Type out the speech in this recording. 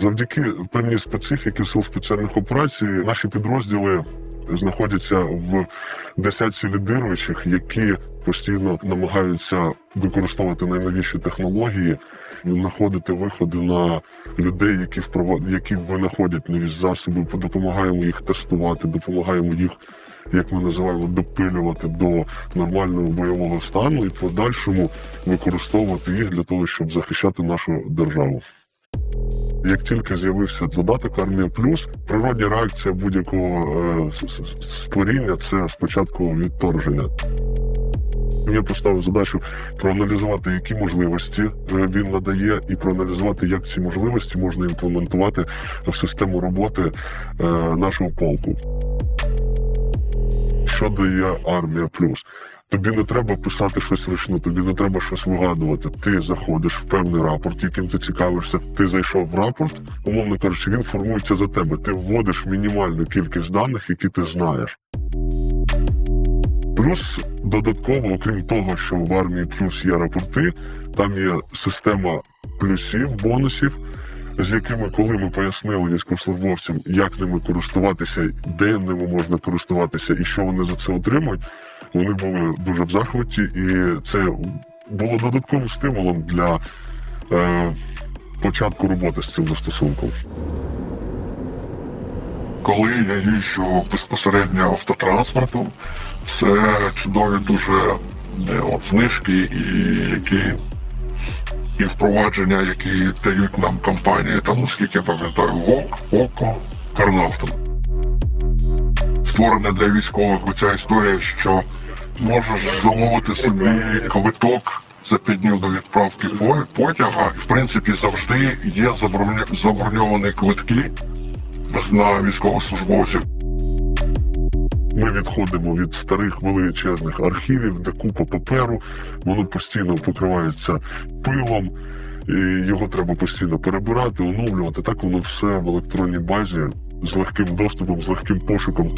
Завдяки певній специфіки сил спеціальних операцій наші підрозділи знаходяться в десятці лідируючих, які постійно намагаються використовувати найновіші технології, знаходити виходи на людей, які впровад... які винаходять нові засоби, допомагаємо їх тестувати, допомагаємо їх. Як ми називаємо, допилювати до нормального бойового стану і подальшому використовувати їх для того, щоб захищати нашу державу. Як тільки з'явився додаток Армія Плюс, природня реакція будь-якого е, створіння це спочатку відторження. Я поставив задачу проаналізувати, які можливості е, він надає, і проаналізувати, як ці можливості можна імплементувати в систему роботи е, нашого полку. Що дає армія плюс? Тобі не треба писати щось вручну, тобі не треба щось вигадувати. Ти заходиш в певний рапорт, яким ти цікавишся. Ти зайшов в рапорт, умовно кажучи, він формується за тебе. Ти вводиш мінімальну кількість даних, які ти знаєш. Плюс додатково, окрім того, що в армії плюс є рапорти, там є система плюсів, бонусів, з якими, коли ми пояснили військовослужбовцям, як ними користуватися, де ними можна користуватися і що вони за це отримують, вони були дуже в захваті, і це було додатковим стимулом для е, початку роботи з цим застосунком. Коли я їжджу безпосередньо автотранспортом, це чудові дуже е, от, знижки і які і впровадження, які дають нам компанії, там, наскільки я пам'ятаю, ВОК, ОКО, Карнафтон. Створена для військових оця історія, що можеш замовити собі квиток за п'ять до відправки потяга. В принципі, завжди є заброньовані квитки на військовослужбовців. Ми відходимо від старих величезних архівів, де купа паперу, воно постійно покривається пилом, і його треба постійно перебирати, оновлювати. Так воно все в електронній базі з легким доступом, з легким пошуком.